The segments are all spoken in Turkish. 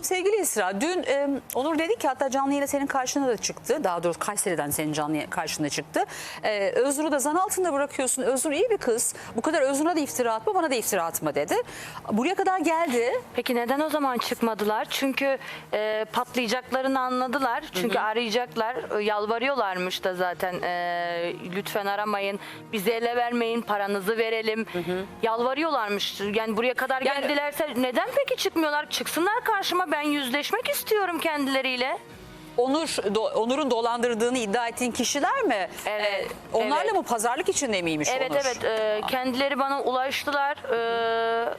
Şimdi sevgili İsra, dün e, Onur dedi ki hatta canlı yayına senin karşına da çıktı. Daha doğrusu Kayseri'den senin canlı karşına çıktı. E, Özgür'ü de zan altında bırakıyorsun. Özgür iyi bir kız. Bu kadar Özgür'e de iftira atma, bana da iftira atma dedi. Buraya kadar geldi. Peki neden o zaman çıkmadılar? Çünkü e, patlayacaklarını anladılar. Çünkü arayacaklar, e, yalvarıyorlarmış da zaten. E, lütfen aramayın, bizi ele vermeyin, paranızı verelim. Yalvarıyorlarmış. Yani buraya kadar Yani- geldilerse neden peki çıkmıyorlar? Çıksınlar karşıma ben yüzleşmek istiyorum kendileriyle. Onur do- Onur'un dolandırdığını iddia ettiğin kişiler mi? Evet, E, onlarla evet. mı pazarlık içinde miymiş Evet Onur? evet e, kendileri bana ulaştılar. E,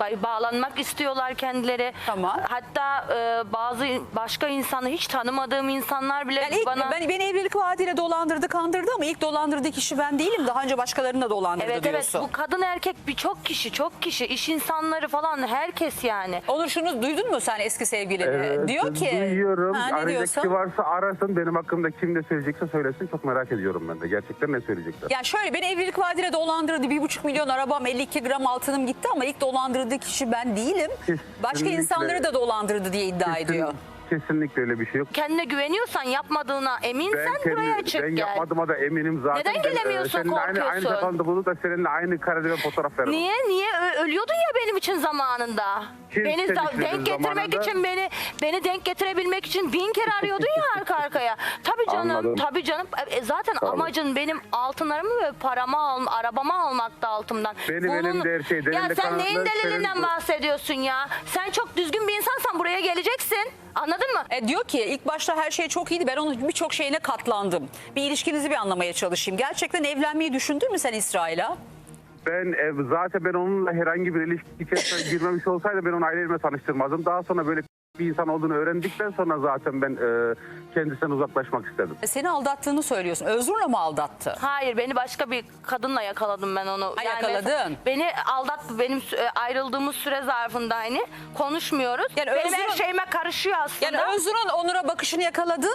ba- bağlanmak istiyorlar kendileri. Tamam. Hatta e, bazı başka insanı hiç tanımadığım insanlar bile Yani ilk, bana ben, beni evlilik vaadiyle dolandırdı, kandırdı ama ilk dolandırdığı kişi ben değilim. Daha önce başkalarını da dolandırdı Evet diyorsun. evet bu kadın erkek birçok kişi çok kişi iş insanları falan herkes yani. Onur şunu duydun mu sen eski sevgilini? Evet, Diyor ki. Duyuyorum. Ha, ne Arayacak diyorsun? kişi varsa arasın. Benim hakkımda kim ne söyleyecekse söylesin. Çok merak ediyorum ben de. Gerçekten ne söyleyecekler. Yani şöyle beni evlilik vaadiyle dolandırdı. Bir buçuk milyon arabam 52 gram altınım gitti ama ilk dolandırdığı kişi ben değilim. Başka Kesinlikle. insanları da dolandırdı diye iddia Kesin- ediyor. Kesinlikle öyle bir şey yok. Kendine güveniyorsan yapmadığına eminsen Ben, buraya kendi, çık ben gel. yapmadığıma da eminim zaten. Neden Ben, e, gelemiyorsun, seninle aynı, aynı korkuyorsun? zamanda bulup da seninle aynı karede ben fotoğraf veririm. Niye? Niye Ö- ölüyordun ya benim için zamanında? Kim beni za- denk getirmek zamanında? için beni beni denk getirebilmek için bin kere arıyordun ya arka arkaya. Tabii canım, Anladım. tabii canım. E, zaten Sağ olun. amacın benim altınlarımı ve paramı al, arabamı almakta altımdan. Benim elimde her şey, Ya sen neyin delilinden senin- bahsediyorsun ya? Sen çok düzgün bir insansan buraya geleceksin. Anladın mı? E, diyor ki ilk başta her şey çok iyiydi. Ben onun birçok şeyine katlandım. Bir ilişkinizi bir anlamaya çalışayım. Gerçekten evlenmeyi düşündün mü sen İsrail'a? Ben e, zaten ben onunla herhangi bir ilişki içerisine girmemiş olsaydı ben onu ailemle tanıştırmazdım. Daha sonra böyle bir insan olduğunu öğrendikten sonra zaten ben e, kendisinden uzaklaşmak istedim. E, Seni aldattığını söylüyorsun. Özgür'le mü aldattı? Hayır beni başka bir kadınla yakaladım ben onu. Ha, yakaladın. Beni aldattı benim e, ayrıldığımız süre zarfında hani konuşmuyoruz. Yani benim her Özgür'ün- şeyime karışıyor aslında. Yani Özgür'ün Onur'a bakışını yakaladın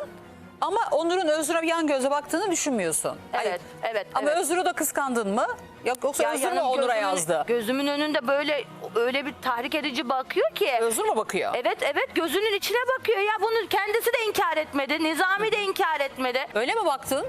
ama Onur'un Özgür'e yan göze baktığını düşünmüyorsun. Evet, evet, Ama evet. Özgür'ü da kıskandın mı? Yok, yoksa Ya Özgür mü Onur'a gözümün- yazdı? Gözümün önünde böyle öyle bir tahrik edici bakıyor ki. Özgür mü bakıyor? Evet evet gözünün içine bakıyor ya bunu kendisi de inkar etmedi. Nizami de inkar etmedi. Öyle mi baktın?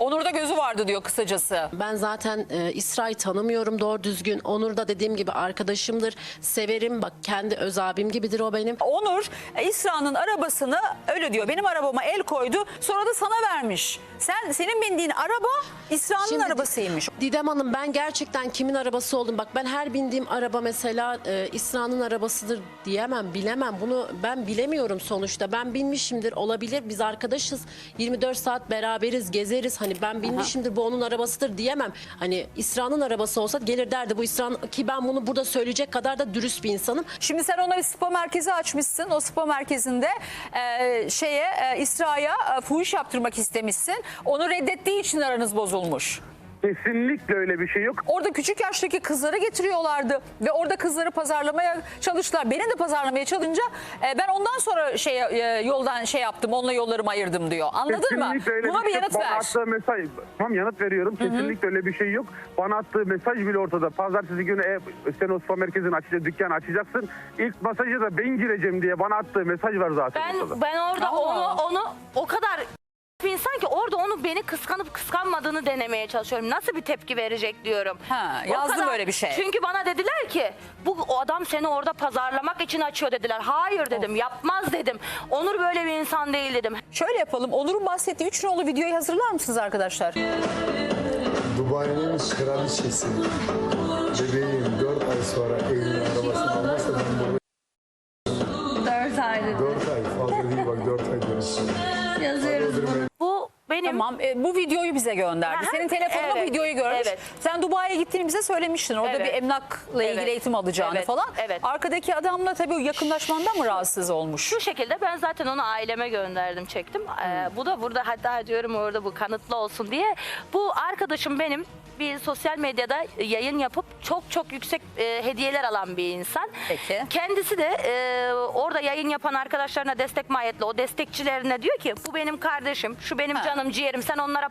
Onur'da gözü vardı diyor kısacası. Ben zaten e, İsrail tanımıyorum doğru düzgün. Onur da dediğim gibi arkadaşımdır. Severim bak kendi öz abim gibidir o benim. Onur e, İsra'nın arabasını öyle diyor. Benim arabama el koydu sonra da sana vermiş. Sen senin bindiğin araba İsra'nın Şimdi arabasıymış. Didem Hanım ben gerçekten kimin arabası oldum. Bak ben her bindiğim araba mesela e, İsra'nın arabasıdır diyemem bilemem. Bunu ben bilemiyorum sonuçta. Ben binmişimdir olabilir biz arkadaşız. 24 saat beraberiz gezeriz. Hani ben binmişimdir bu onun arabasıdır diyemem. Hani İsra'nın arabası olsa gelir derdi bu İsra'nın ki ben bunu burada söyleyecek kadar da dürüst bir insanım. Şimdi sen ona bir spa merkezi açmışsın. O spa merkezinde e, şeye e, İsra'ya e, fuhuş yaptırmak istemişsin. Onu reddettiği için aranız bozulmuş. Kesinlikle öyle bir şey yok. Orada küçük yaştaki kızları getiriyorlardı ve orada kızları pazarlamaya çalıştılar. Beni de pazarlamaya çalışınca e, ben ondan sonra şey e, yoldan şey yaptım. Onunla yollarımı ayırdım diyor. Anladın mı? Kesinlikle öyle Buna bir şey yok. yanıt Bana ver. attığı mesaj, tamam yanıt veriyorum. Kesinlikle öyle bir şey yok. Bana attığı mesaj bile ortada. Pazartesi günü e, sen o spa merkezini açacak, dükkan açacaksın. İlk masajı da ben gireceğim diye bana attığı mesaj var zaten ortada. Ben ben orada Aa. onu onu o kadar bir insan ki orada onu beni kıskanıp kıskanmadığını denemeye çalışıyorum. Nasıl bir tepki verecek diyorum. Ha, O yazdım böyle bir şey. Çünkü bana dediler ki bu o adam seni orada pazarlamak için açıyor dediler. Hayır dedim yapmaz dedim. Onur böyle bir insan değil dedim. Şöyle yapalım. Onur'un bahsettiği üç nolu videoyu hazırlar mısınız arkadaşlar? Dubai'nin kraliçesi. Bebeğim 4 ay sonra evinin arabasını almazsa ben burada 4 ay dedi. 4 ay fazla değil bak 4 ay diyorsun. Benim Tamam e, bu videoyu bize gönderdi. Aha, Senin telefonuna bu evet, videoyu görmüş. evet. Sen Dubai'ye gittiğini bize söylemiştin. Orada Evet. bir emlakla ilgili Evet. eğitim alacağını Evet, falan. evet. Arkadaki adamla tabii o yakınlaşmandan mı rahatsız olmuş? Şu şekilde ben zaten onu aileme gönderdim çektim. Ee, bu da burada hatta diyorum orada bu kanıtlı olsun diye. Bu arkadaşım benim bir sosyal medyada yayın yapıp çok çok yüksek e, hediyeler alan bir insan. Peki. Kendisi de e, orada orada yayın yapan arkadaşlarına destek mahiyetli o destekçilerine diyor ki bu benim kardeşim, şu benim Ha. canım ciğerim sen onlara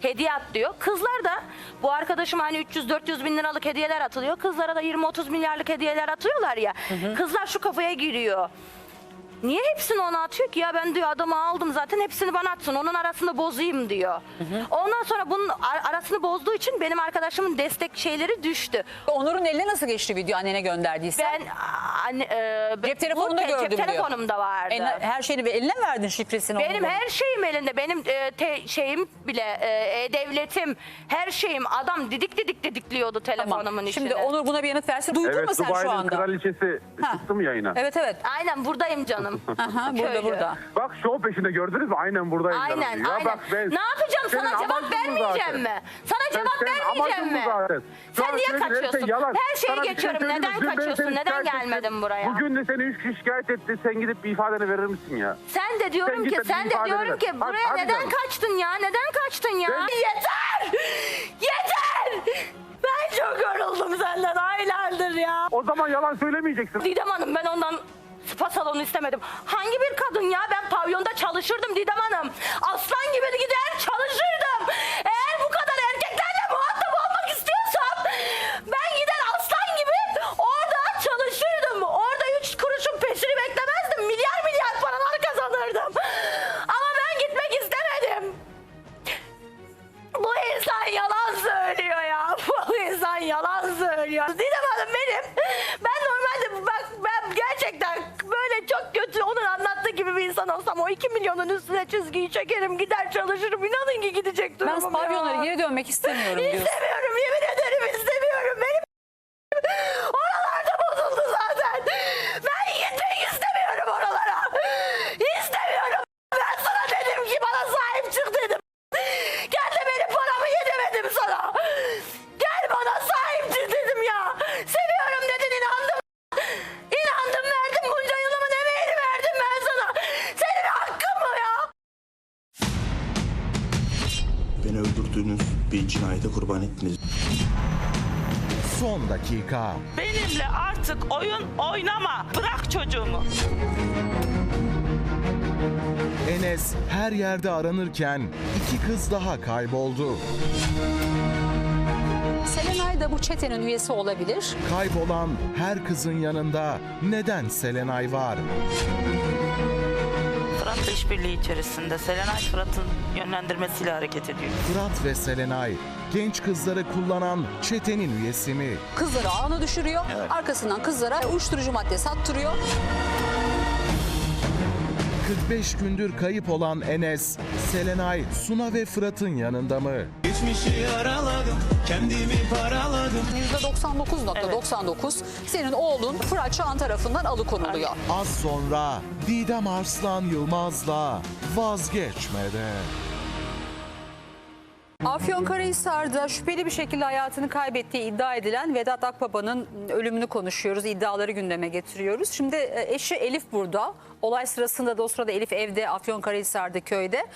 hediye at diyor. Kızlar da bu arkadaşım hani 300-400 bin liralık hediyeler atılıyor. Kızlara da 20-30 milyarlık hediyeler atıyorlar ya. Kızlar şu kafaya giriyor. Niye hepsini ona atıyor ki ya ben diyor adamı aldım zaten hepsini bana atsın onun arasını bozayım diyor. Ondan sonra bunun ar- arasını bozduğu için benim arkadaşımın destek şeyleri düştü. Onur'un eline nasıl geçti video annene gönderdiyse? Ben anne, e, Cep telefonunda bu te- gördüm Cep diyor. telefonumda vardı. Eline- her şeyini bir eline mi verdin şifresini? benim Onur'un? her şeyim elinde. Benim e, te- şeyim bile e, e-devletim her şeyim adam didik didik didikliyordu telefonumun Tamam. içine. Şimdi Onur buna bir yanıt versin. Duydun mu Evet sen şu Dubai'nin anda? kraliçesi Ha. çıktı mı yayına? Evet evet. Aynen buradayım canım. Aha, burada Köylü. burada. Bak şov peşinde gördünüz mü? Aynen buradayım. canım Aynen diyor. Ya aynen. bak ben- ne yapacağım senin sana cevap amacın bu vermeyeceğim zaten. mi? Sana Sen- cevap senin vermeyeceğim amacın bu mi? zaten. Sen niye söylediğin her kaçıyorsun? yalan. Her şeyi Sana bir şey geçiyorum. söyleyeyim mi? Neden Dün kaçıyorsun? Neden şikayet gelmedin buraya? Bugün de seni üç kişi şikayet etti. Sen gidip bir ifadeni verir misin ya? Sen de diyorum Sen git ki de bir sen de ifade diyorum ver. ki Hadi- buraya hadi neden canım. kaçtın ya? Neden kaçtın ya? Ben- Yeter! Yeter! Ben çok yoruldum senden aylardır ya. O zaman yalan söylemeyeceksin. Didem Hanım ben ondan spa salonu istemedim. Hangi bir kadın ya? Ben pavyonda çalışırdım Didem Hanım. Aslan gibi gider çizgiyi çekerim gider çalışırım. İnanın ki gidecek Ben durumum pavyonlara ya. geri dönmek istemiyorum diyorsun. İstemiyorum kurban ettiniz. Son dakika. Benimle artık oyun oynama. Bırak çocuğumu. Enes her yerde aranırken iki kız daha kayboldu. Selenay da bu çetenin üyesi olabilir. Kaybolan her kızın yanında neden Selenay var? İşbirliği içerisinde Selenay Fırat'ın yönlendirmesiyle hareket ediyor. Fırat ve Selenay genç kızları kullanan çetenin üyesi mi? Kızları ağına düşürüyor. Arkasından kızlara uyuşturucu madde sattırıyor. 45 gündür kayıp olan Enes, Selenay, Suna ve Fırat'ın yanında mı? Geçmişi araladım, kendimi paraladım. %99.99 senin oğlun Fırat Çağan tarafından alıkonuluyor. Az sonra Didem Arslan Yılmaz'la vazgeçmede. Afyonkarahisar'da şüpheli bir şekilde hayatını kaybettiği iddia edilen Vedat Akbaba'nın ölümünü konuşuyoruz. iddiaları gündeme getiriyoruz. Şimdi e, eşi Elif burada. Olay sırasında da o sırada Elif evde Afyonkarahisar'da köyde.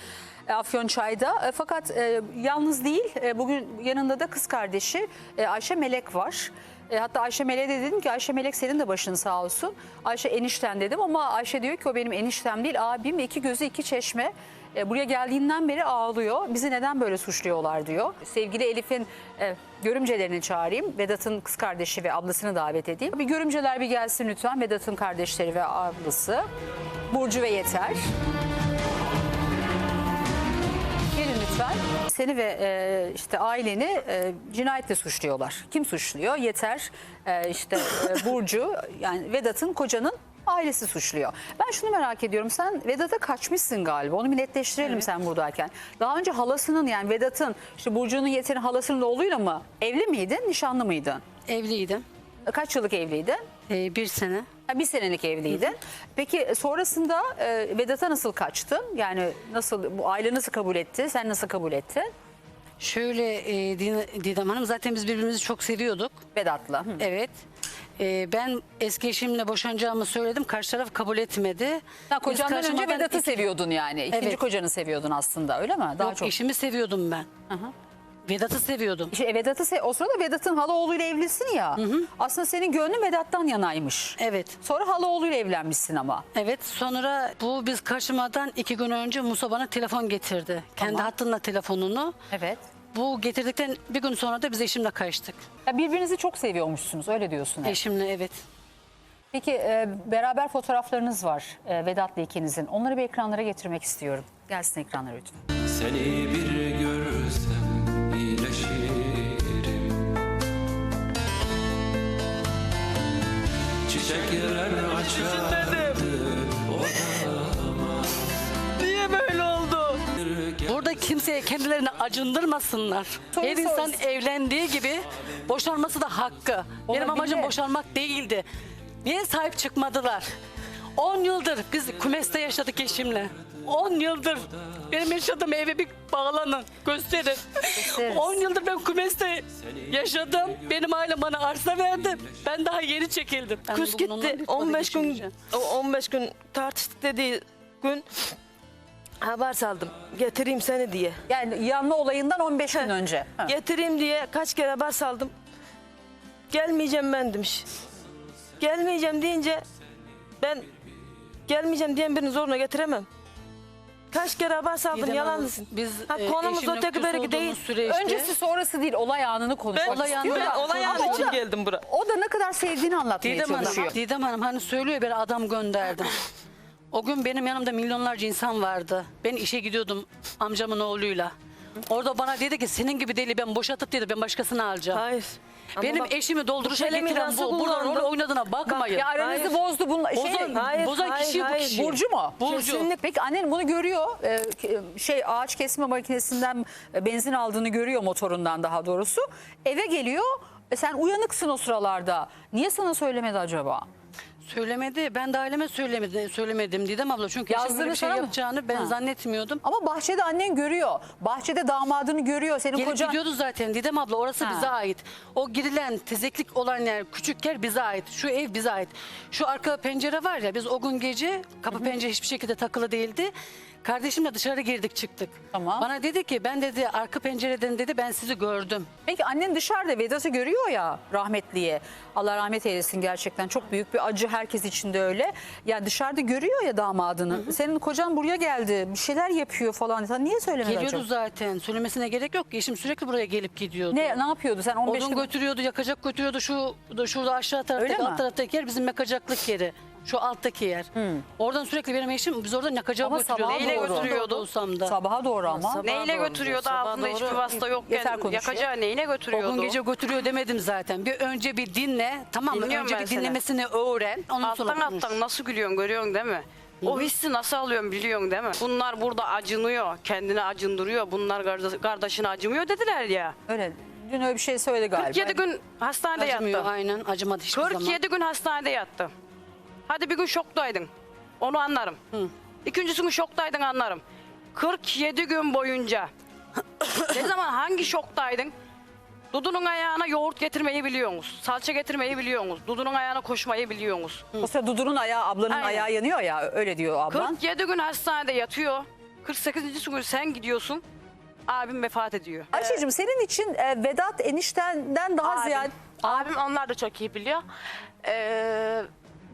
e, Afyonçay'da. E, Fakat yalnız değil. Bugün yanında da kız kardeşi Ayşe Melek var. Hatta Ayşe Melek'e de dedim ki Ayşe Melek senin de başın sağ olsun. Ayşe enişten dedim ama Ayşe diyor ki o benim eniştem değil abim iki gözü iki çeşme. E, buraya geldiğinden beri ağlıyor. Bizi neden böyle suçluyorlar diyor. Sevgili Elif'in e, görümcelerini çağırayım. Vedat'ın kız kardeşi ve ablasını davet edeyim. Bir görümceler bir gelsin lütfen. Vedat'ın kardeşleri ve ablası. Burcu ve Yeter. Gelin lütfen. Seni ve e, işte aileni e, cinayetle suçluyorlar. Kim suçluyor? Yeter e, işte e, Burcu yani Vedat'ın kocanın ailesi suçluyor. Ben şunu merak ediyorum. Sen Vedat'a kaçmışsın galiba. Onu bir netleştirelim sen buradayken. Daha önce halasının yani Vedat'ın işte Burcu'nun Yeter'in halasının oğluyla mı evli miydin? Nişanlı mıydın? Evliydim. Kaç yıllık evliydin? Ee, bir sene. Ha, bir senelik evliydin. Peki sonrasında e, Vedat'a nasıl kaçtın? Yani nasıl bu aile nasıl kabul etti? Sen nasıl kabul ettin? Şöyle e, Didem Hanım zaten biz birbirimizi çok seviyorduk. Vedat'la. Hı. Evet. Ee, ben eski eşimle boşanacağımı söyledim. Karşı taraf kabul etmedi. Ha, kocandan önce Vedat'ı seviyordun yani. İkinci Evet. kocanı seviyordun aslında öyle mi? Daha Yok, çok. eşimi seviyordum ben. Vedat'ı seviyordum. İşte Vedat'ı se- o sırada Vedat'ın Halaoğlu'yla evlisin ya. Aslında senin gönlün Vedat'tan yanaymış. Evet. Sonra Halaoğlu'yla evlenmişsin ama. Evet sonra bu biz kaçmadan iki gün önce Musa bana telefon getirdi. Kendi hattınla telefonunu. Evet. Bu getirdikten bir gün sonra da biz eşimle kaçtık. Ya birbirinizi çok seviyormuşsunuz öyle diyorsun. hep. Eşimle evet. Peki e, beraber fotoğraflarınız var e, Vedat'la ikinizin. Onları bir ekranlara getirmek istiyorum. Gelsin ekranlara lütfen. Seni bir görsem iyileşirim Çiçekler açardı kimseye kendilerini acındırmasınlar. Soru Her insan evlendiği gibi boşanması da hakkı. Benim amacım Olabilir. boşanmak değildi. Niye sahip çıkmadılar? 10 yıldır biz kumeste yaşadık eşimle. 10 yıldır benim yaşadığım eve bir bağlanın, gösterin. Gösteririz. 10 yıldır ben kumeste yaşadım. Benim ailem bana arsa verdi. Ben daha yeni çekildim. Ben Kız gitti bir konuda 15 gün geçirmeyeceğim. o 15 gün tartıştık dediği gün haber saldım. Getireyim seni diye. Yani yanma olayından 15 gün önce. Ha. Getireyim diye kaç kere haber saldım. Gelmeyeceğim ben demiş. Gelmeyeceğim deyince ben gelmeyeceğim diyen birini zoruna getiremem. Kaç kere haber saldım Didem yalan Hanım, mısın? Biz Ha, e, konumuz eşimle öteki küs olduğumuz değil. Süreçte, Öncesi sonrası değil olay anını konuşmak Ben, Olay istiyor. anı- ben olay Ama anı o için da- geldim buraya. O da ne kadar sevdiğini anlatmaya Didem Hanım, çalışıyor. Didem Hanım hani söylüyor bir adam gönderdim. O gün benim yanımda milyonlarca insan vardı. Ben işe gidiyordum amcamın oğluyla. Orada bana dedi ki senin gibi deli ben boşatıp dedi ben başkasını alacağım. Hayır. Ama Benim bak, eşimi dolduruşa bu getiren bu. Burada rol oynadığına bakmayın. Ya aranızı Hayır. bozdu bununla. Şey, Bozan, Hayır, bozan hayır, kişi bu hayır. kişi. Burcu mu? Burcu. Kesinlikle. Peki annen bunu görüyor. Ee, şey ağaç kesme makinesinden e, benzin aldığını görüyor motorundan daha doğrusu. Eve geliyor. E, sen uyanıksın o sıralarda. Niye sana söylemedi acaba? Söylemedi. Ben de aileme söylemedi, söylemedim Didem abla. Çünkü Yazdığını böyle bir şey sana mı? yapacağını ben Ha. zannetmiyordum. Ama bahçede annen görüyor. Bahçede damadını görüyor. Senin Gelip kocan... gidiyordu zaten Didem abla orası Ha. bize ait. O girilen tezeklik olan yer küçük yer bize ait. Şu ev bize ait. Şu arka pencere var ya biz o gün gece kapı pencere hiçbir şekilde takılı değildi. Kardeşimle dışarı girdik çıktık. Tamam. Bana dedi ki ben dedi arka pencereden dedi ben sizi gördüm. Peki annen dışarıda Vedat'ı görüyor ya rahmetliye. Allah rahmet eylesin gerçekten. Çok büyük bir acı herkes için de öyle. Ya dışarıda görüyor ya damadını. Senin kocan buraya geldi. Bir şeyler yapıyor falan. Sen niye söylemedin Geliyordu acaba? zaten. Söylemesine gerek yok. Eşim sürekli buraya gelip gidiyordu. Ne, ne yapıyordu? Sen 15 Odun götürüyordu, yakacak götürüyordu. Şu şurada aşağı taraftaki alt taraftaki yer bizim yakacaklık yeri. Şu alttaki yer. Oradan sürekli benim eşim biz oradan yakacağı Ama götürüyordu. sabaha Neyle doğru. götürüyordu olsam da. Sabaha doğru ama. Sabah Neyle doğru, götürüyordu sabah ağzında doğru. hiçbir vasıta yokken Yeter konuşuyor. yakacağı neyle O gün götürüyordu? gece götürüyor demedim zaten. Bir önce bir dinle. Tamam mı? Dinliyorum önce ben bir seni. dinlemesini öğren. Ondan sonra Alttan konuş. alttan nasıl gülüyorsun görüyorsun değil mi? O hissi nasıl alıyorsun biliyorsun değil mi? Bunlar burada acınıyor, kendini acındırıyor. Bunlar kardeş- kardeşine acımıyor dediler ya. Öyle. Dün öyle bir şey söyledi galiba. 47 gün hastanede Acımıyor yattı. aynen. Acımadı hiçbir zaman. 47 gün hastanede yattı. Hadi bir gün şoktaydın. Onu anlarım. İkincisi gün şoktaydın anlarım. 47 gün boyunca ne zaman hangi şoktaydın? Dudu'nun ayağına yoğurt getirmeyi biliyorsunuz. Salça getirmeyi biliyorsunuz. Dudu'nun ayağına koşmayı biliyorsunuz. O sırada Dudur'un ayağı, ablanın Aynen. ayağı yanıyor ya. Öyle diyor ablan. 47 gün hastanede yatıyor. 48. gün sen gidiyorsun. Abim vefat ediyor. Ayşe'cim senin için e, Vedat eniştenden daha Abim. ziyade... Abim onlar da çok iyi biliyor. Ee,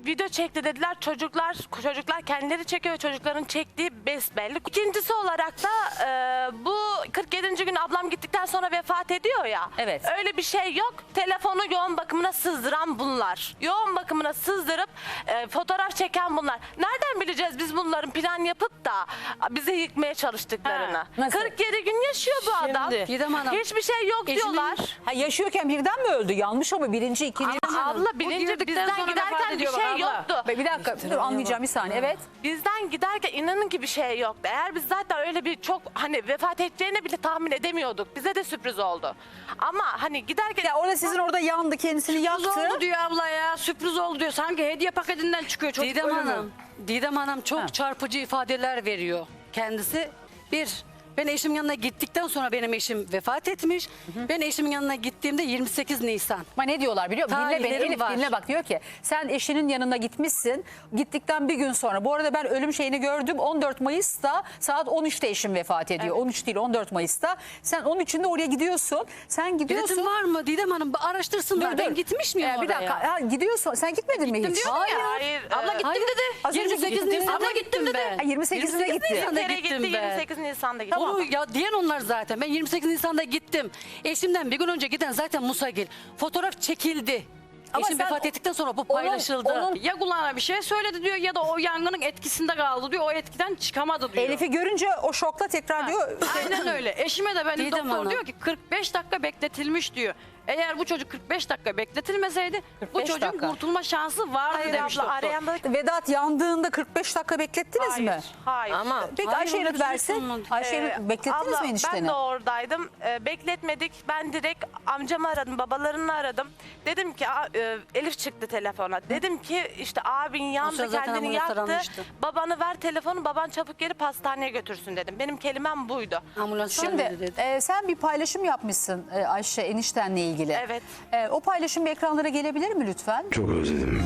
video çekti dediler. Çocuklar çocuklar kendileri çekiyor ve çocukların çektiği besbelli. İkincisi olarak da e, bu 47. gün ablam gittikten sonra vefat ediyor ya. Evet. Öyle bir şey yok. Telefonu yoğun bakımına sızdıran bunlar. Yoğun bakımına sızdırıp e, fotoğraf çeken bunlar. Nereden bileceğiz biz bunların plan yapıp da bizi yıkmaya çalıştıklarını? Ha, nasıl? 47 gün yaşıyor bu adam. Şimdi. Didem Hanım. Hiçbir şey yok Eşimin- diyorlar. Ha, yaşıyorken birden mi öldü? Yanlış ama birinci, ikinci... Ama abla girdikten bizden sonra vefat giderken bir ediyor şey abla. yoktu. Bir dakika dur anlayacağım bir saniye. Evet. Bizden giderken inanın ki bir şey yoktu. Eğer biz zaten öyle bir çok hani vefat edeceğini bile tahmin edemiyorduk. Bize de sürpriz oldu. Ama hani giderken Ya orada sizin orada yandı kendisini Sürpriz yaktı. oldu diyor abla ya. Sürpriz oldu diyor. Sanki hediye paketinden çıkıyor çocuk Didem ölümü. Hanım, Didem Hanım çok Ha. çarpıcı ifadeler veriyor kendisi. Bir, Ben eşimin yanına gittikten sonra benim eşim vefat etmiş. Ben eşimin yanına gittiğimde 28 Nisan. Ama ne diyorlar biliyor musun? Dinle beni Tarihlerim Elif var. dinle bak diyor ki sen eşinin yanına gitmişsin. Gittikten bir gün sonra. Bu arada ben ölüm şeyini gördüm. 14 Mayıs'ta saat 13'te eşim vefat ediyor. 13 değil 14 Mayıs'ta. Sen 13'ünde oraya gidiyorsun. Sen gidiyorsun. Biletim var mı Didem Hanım? Dur, Araştırsınlar. Ben dur. gitmiş miyim Ee, oraya? Bir dakika ha, gidiyorsun. Sen gitmedin mi hiç? diyor ya. Hayır, Abla gittim Hayır. dedi. Az önce 28 gittim. Nisan'da Abla gittim dedi. Ha, 28'inde gitti. Nisan'da kere gittim gitti ben. 28 Nisan'da gitti. Onu ya diyen onlar zaten. Ben 28 Nisan'da gittim. Eşimden bir gün önce giden zaten Musagil. Fotoğraf çekildi. Ama Eşim sen vefat ettikten sonra bu paylaşıldı. onun- Ya kulağına bir şey söyledi diyor ya da o yangının etkisinde kaldı diyor. O etkiden çıkamadı diyor. Elif'i görünce o şokla tekrar diyor. Aynen öyle. Eşime de benim Didem doktor Hanım. diyor ki 45 dakika bekletilmiş diyor. Eğer bu çocuk 45 dakika bekletilmeseydi bu 45 çocuğun dakika. kurtulma şansı vardı Hayır demiş abla doktor. arayan da Vedat yandığında 45 dakika beklettiniz hayır, mi? hayır. Ama Peki Hayır, Ayşe versin. olmadı. Ayşe Ee, beklettiniz abla, mi enişteni? Ben de oradaydım. Ee, bekletmedik. Ben direkt amcamı aradım, babalarını aradım. Dedim ki "Aa, e, Elif çıktı telefona. Dedim ki işte abin yandı, sıra zaten kendini ambulans yaktı. aranmıştı. Babanı ver telefonu, baban çabuk gelip hastaneye götürsün dedim. Benim kelimem buydu. Ambulans Şimdi dedi. e, sen bir paylaşım yapmışsın e, Ayşe eniştenle ilgili. Evet. E, o paylaşım bir ekranlara gelebilir mi lütfen? Çok özledim.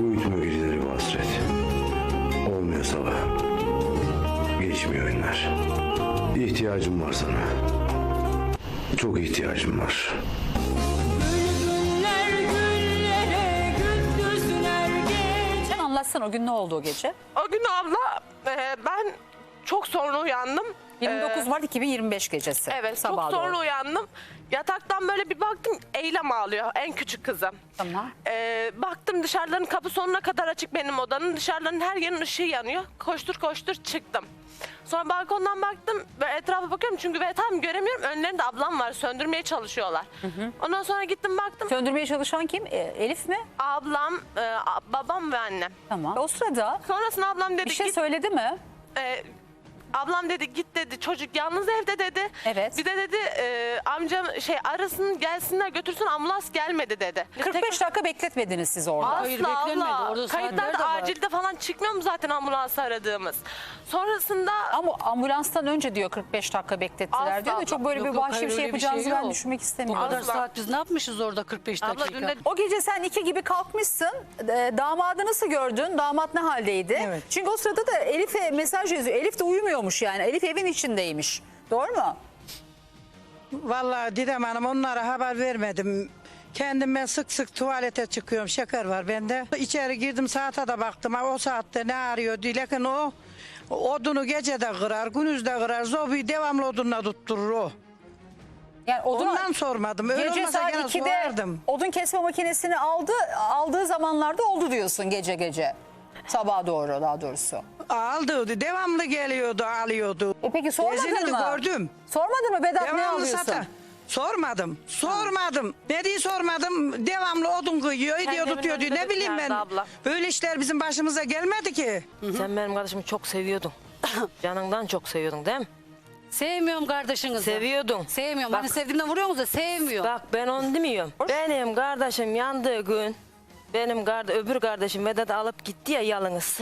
Uyutma geceleri bu hasret. Olmuyor sabah. Geçmiyor günler. İhtiyacım var sana. Çok ihtiyacım var. Sen anlatsana o gün ne oldu o gece? O gün abla e, ben çok sonra uyandım. 29 Ee, Mart 2025 gecesi. Evet Sabaha çok sonra doğru. uyandım. Yataktan böyle bir baktım Eylem ağlıyor en küçük kızım. Tamam. Ee, baktım dışarıların kapı sonuna kadar açık benim odanın. Dışarıların her yerin ışığı yanıyor. Koştur koştur çıktım. Sonra balkondan baktım ve etrafa bakıyorum çünkü ve tam göremiyorum. Önlerinde ablam var söndürmeye çalışıyorlar. Ondan sonra gittim baktım. Söndürmeye çalışan kim? E, Elif mi? Ablam, e, a- babam ve annem. Tamam. O sırada Sonrasında ablam dedi bir şey git. söyledi mi? e, ablam dedi git dedi çocuk yalnız evde dedi. Evet. Bir de dedi e, amcam şey arasın gelsinler götürsün ambulans gelmedi dedi. 45 dakika bekletmediniz siz orada. Hayır, Asla beklenmedi. abla. Orada saatler Kayıtlarda var. acilde falan çıkmıyor mu zaten ambulans aradığımız? Sonrasında Ama ambulanstan önce diyor 45 dakika beklettiler Asla diyor da çok böyle Yok, bir yok, vahşi hayır, bir şey öyle şey yapacağınızı ben yok. düşünmek Bu istemiyorum. kadar Asla. saat biz ne yapmışız orada 45 dakika? abla dün de O gece sen iki gibi kalkmışsın. E, damadı nasıl gördün? Damat ne haldeydi? Evet. Çünkü o sırada da Elif'e mesaj yazıyor. Elif de uyumuyormuş yani. Elif evin içindeymiş. Doğru mu? Vallahi Didem Hanım onlara haber vermedim. Kendim ben sık sık tuvalete çıkıyorum. Şeker var bende. İçeri girdim saate de baktım. Ha, O saatte ne arıyor diye. Lakin o odunu gece de kırar, gündüz de kırar. Zobi devamlı odunla tutturur o. Yani odun, Ondan sormadım. Öyle gece olmasa saat gene 2'de sorardım. odun kesme makinesini aldı. Aldığı zamanlarda oldu diyorsun gece gece. Sabaha doğru daha doğrusu. Aldı. Devamlı geliyordu, alıyordu. E peki sormadın Gezinirdi, mı? gördüm. Sormadın mı Vedat ne Devamlı alıyorsun? sata. Sormadım. Sormadım. Ne diye sormadım. Devamlı odun kıyıyor, ediyor, Kendimin tutuyor diyor. önünde Ne bileyim ben. abla. Böyle işler bizim başımıza gelmedi ki. Sen benim kardeşimi çok seviyordun. Canından çok seviyordun değil mi? Sevmiyorum kardeşinizi. Seviyordun. Sevmiyorum. Bak- Hani sevdiğimden vuruyorsunuz da sevmiyor. Bak ben onu demiyorum. Benim kardeşim yandığı gün benim kardeş, öbür kardeşim Vedat alıp gitti ya yalınız.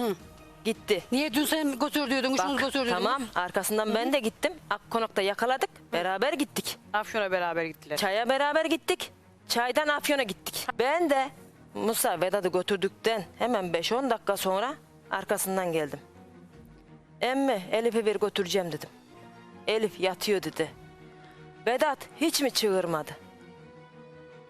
Gitti. Niye dün sen götürdüydün, üçünüz götürdüydünüz? tamam arkasından ben de gittim. Akkonak'ta yakaladık. Beraber gittik. Afyon'a beraber gittiler. Çaya beraber gittik. Çaydan Afyon'a gittik. Ben de Musa Vedat'ı götürdükten hemen 5-10 dakika sonra arkasından geldim. Emmi Elif'i bir götüreceğim dedim. Elif yatıyor dedi. Vedat hiç mi çığırmadı?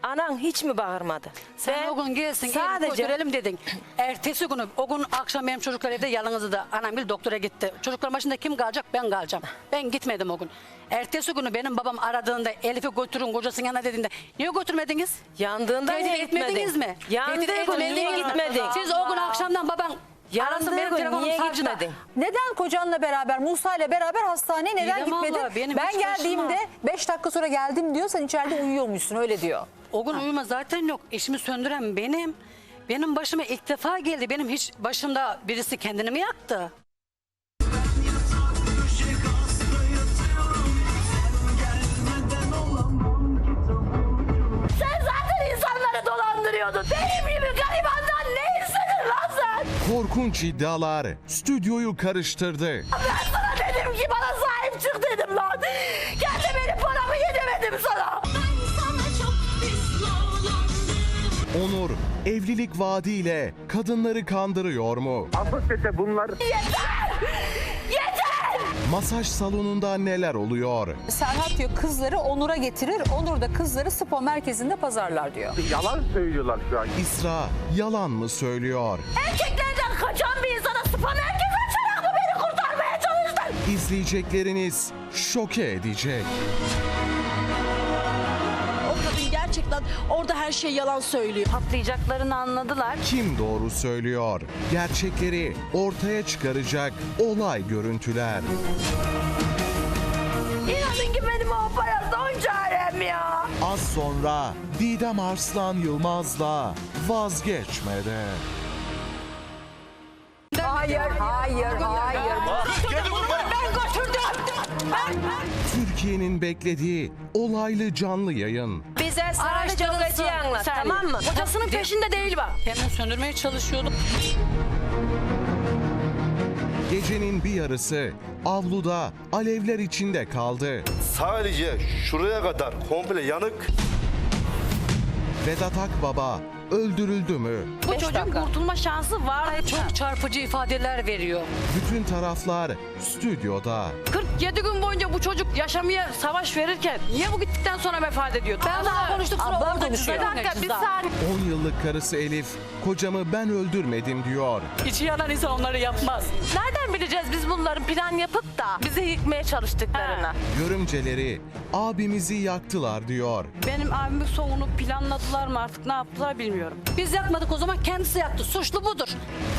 Anan hiç mi bağırmadı? Sen Ben o gün gelsin sadece sadece götürelim dedin. Ertesi günü o gün akşam benim çocuklar evde yalnızdı da anam bir doktora gitti. Çocuklar başında kim kalacak ben kalacağım. Ben gitmedim o gün. Ertesi günü benim babam aradığında Elif'i götürün kocasının yanına dediğinde niye götürmediniz? Yandığında Tehdit niye etmediniz gitmedin? mi? Yandığı Tehdit gün etmediniz niye mi? gitmedin? Siz o gün akşamdan baban Yandığı arasın benim gün telefonum niye savcıda. gitmedin? Neden kocanla beraber, Musa ile beraber hastaneye neden abla, gitmedin? benim ben hiç geldiğimde 5 dakika sonra geldim diyor. Sen içeride uyuyormuşsun öyle diyor. O gün uyuma zaten yok. Eşimi söndüren benim. Benim başıma ilk defa geldi. Benim hiç başımda birisi kendini mi yaktı? Sen zaten insanları dolandırıyordun. Benim gibi garibandan ne istedin lan sen? Korkunç iddialar stüdyoyu karıştırdı. Ben sana dedim ki bana sahip çık Gel de Onur evlilik vaadiyle kadınları kandırıyor mu? Asıl çete bunlar. Yeter! Yeter! Masaj salonunda neler oluyor? Serhat diyor kızları Onur'a getirir. Onur da kızları spa merkezinde pazarlar diyor. Yalan söylüyorlar şu an. İsra yalan mı söylüyor? Erkeklerden kaçan bir insana spa merkez açarak mı beni kurtarmaya çalıştın? İzleyecekleriniz şoke edecek. Şey yalan söylüyor. Patlayacaklarını anladılar. Kim doğru söylüyor? Gerçekleri ortaya çıkaracak olay görüntüler. İnanın ki benim o para son çarem ya. Az sonra Didem Arslan Yılmaz'la vazgeçmede. Hayır, hayır, hayır. Ben götürdüm. Ben, Türkiye'nin beklediği olaylı canlı yayın. Sadece o geceyi anlat tamam mı? Kocasının peşinde değil bak. Hemen söndürmeye çalışıyordum. Gecenin bir yarısı avluda alevler içinde kaldı. Sadece şuraya kadar komple yanık. Vedat Akbaba öldürüldü mü? Bu Beş çocuğun dakika. kurtulma şansı var. Çok çarpıcı ifadeler veriyor. Bütün taraflar stüdyoda. 47 gün boyunca bu çocuk yaşamaya savaş verirken niye bu gittikten sonra vefat ediyor? Ben daha konuştuk sonra Ablam orada konuşuyor. bir dakika bir saniye. 10 yıllık karısı Elif, kocamı ben öldürmedim diyor. İçi yanan insan onları yapmaz. Nereden bileceğiz biz bunların plan yapıp da bizi yıkmaya çalıştıklarını? Görümceleri abimizi yaktılar diyor. Benim abimin sonunu planladılar mı artık ne yaptılar bilmiyorum. Biz yakmadık o zaman kendisi yaktı. Suçlu budur.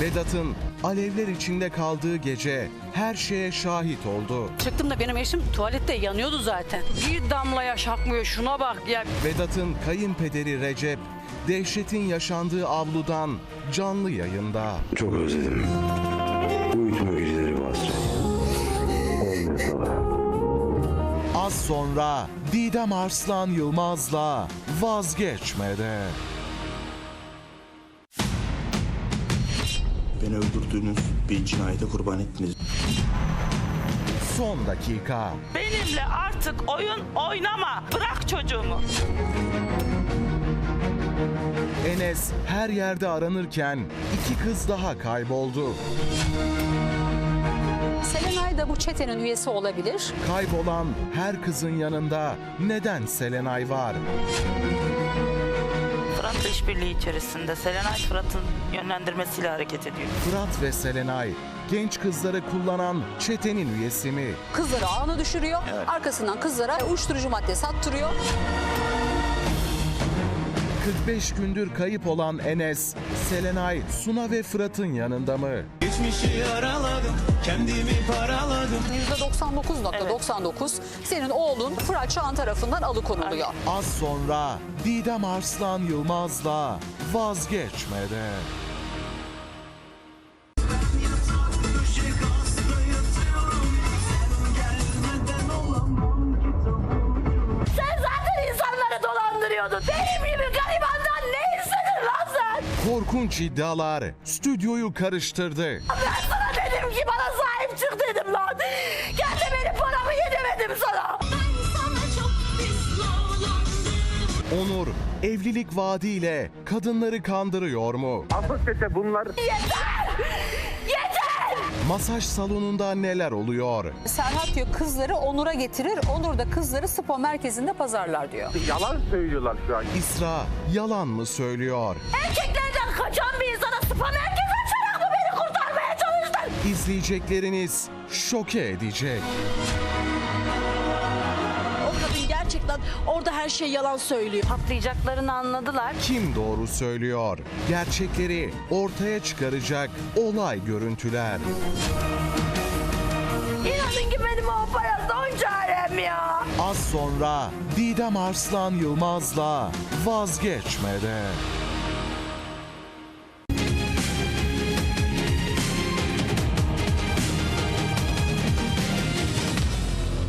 Vedat'ın alevler içinde kaldığı gece her şeye şahit oldu. Çıktım da benim eşim tuvalette yanıyordu zaten. Bir damla yaş akmıyor şuna bak ya. Vedat'ın kayınpederi Recep, dehşetin yaşandığı avludan canlı yayında. Çok özledim. Uyutma geceleri vasfı. Olmuyor Az sonra Didem Arslan Yılmaz'la vazgeçmede. Beni öldürdüğünüz bir cinayete kurban ettiniz. Son dakika. Benimle artık oyun oynama. Bırak çocuğumu. Enes her yerde aranırken iki kız daha kayboldu. Selenay da bu çetenin üyesi olabilir. Kaybolan her kızın yanında neden Selenay var? Fırat işbirliği içerisinde. Selenay Fırat'ın yönlendirmesiyle hareket ediyor. Fırat ve Selenay genç kızları kullanan çetenin üyesi mi? Kızları ağına düşürüyor. Arkasından kızlara uyuşturucu madde sattırıyor. 45 gündür kayıp olan Enes, Selenay, Suna ve Fırat'ın yanında mı? Geçmişi araladım Kendimi paraladım %99.99 senin oğlun Fırat Çağan tarafından alıkonuluyor. Az sonra Didem Arslan Yılmaz'la vazgeçmede. Korkunç iddialar stüdyoyu karıştırdı. Ben sana dedim ki bana sahip çık dedim lan. Gel de benim paramı yedemedim sana. Onur evlilik vaadiyle kadınları kandırıyor mu? Çete bunlar. Yeter! Masaj salonunda neler oluyor? Serhat diyor kızları Onur'a getirir. Onur da kızları spa merkezinde pazarlar diyor. Yalan söylüyorlar şu an. İsra yalan mı söylüyor? Erkeklerden kaçan bir insana spa merkez açarak mı beni kurtarmaya çalıştın? İzleyecekleriniz şoke edecek. Şey yalan söylüyor. Patlayacaklarını anladılar. Kim doğru söylüyor? Gerçekleri ortaya çıkaracak olay görüntüler. İnanın ki benim o para son çarem ya. Az sonra Didem Arslan Yılmaz'la vazgeçmede.